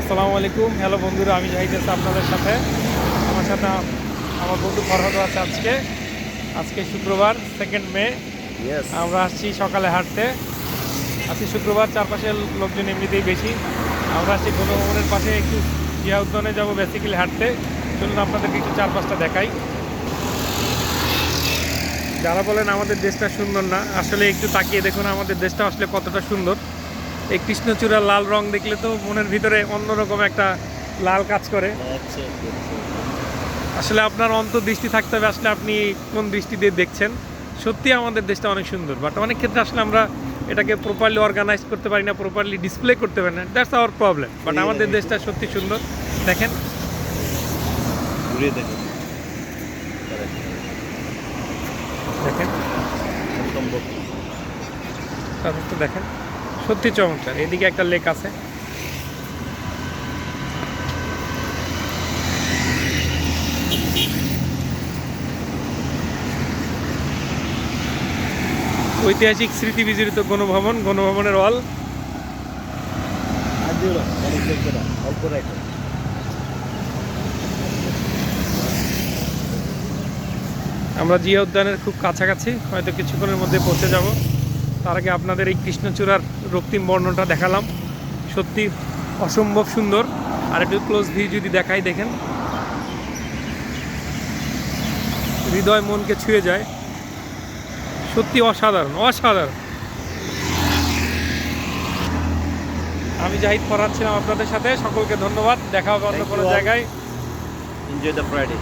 আসসালামু আলাইকুম। হ্যালো বন্ধুরা আমি জাহিদ আছি আপনাদের সাথে। আমার সাথে আমার বন্ধু ফরহাদ আছে আজকে। আজকে শুক্রবার সেকেন্ড মে আমরা আসছি সকালে হাঁটতে। আজকে শুক্রবার চারপাশের লোকজন এমনিতেই বেশি। আমরা আসছি গণভবনের পাশে একটু জিয়া উদ্যানে যাব বেসিক্যালি হাঁটতে। চলুন আপনাদেরকে একটু চারপাশটা দেখাই। যারা বলেন আমাদের দেশটা সুন্দর না আসলে একটু তাকিয়ে দেখুন আমাদের দেশটা আসলে কতটা সুন্দর। এই কৃষ্ণচূড়া লাল রং দেখলে তো মনের ভিতরে অন্যরকম একটা লাল কাজ করে। আচ্ছা আসলে আপনার অন্তর্দৃষ্টি থাকতে হবে আসলে আপনি কোন দৃষ্টি দিয়ে দেখছেন? সত্যি আমাদের দেশটা অনেক সুন্দর বাট অনেক ক্ষেত্রে আসলে আমরা এটাকে প্রপারলি অর্গানাইজ করতে পারি না প্রপারলি ডিসপ্লে করতে পারি না দ্যাটস আওয়ার প্রবলেম বাট আমাদের দেশটা সত্যি সুন্দর। দেখেন। ঘুরে দেখুন। দেখেন। দেখেন। সত্যি চমৎকার। এদিকে একটা লেক আছে। ঐতিহাসিক স্মৃতি বিজড়িত গণভবন, গণভবনের ওয়াল আমরা জিয়া উদ্যানের খুব কাছাকাছি, হয়তো কিছুক্ষণের মধ্যে পৌঁছে যাব। তার আগে আপনাদের এই কৃষ্ণচূড়ার রক্তিম বর্ণটা দেখালাম। সত্যি অসম্ভব সুন্দর। আর একটু ক্লোজ ভিউ যদি দেখাই দেখেন। হৃদয় মনকে ছুঁয়ে যায়। সত্যি অসাধারণ অসাধারণ। আমি জাহিদ ফরহাদ ছিলাম আপনাদের সাথে। সকলকে ধন্যবাদ। দেখা হবে অন্য কোনো জায়গায়। Enjoy the Friday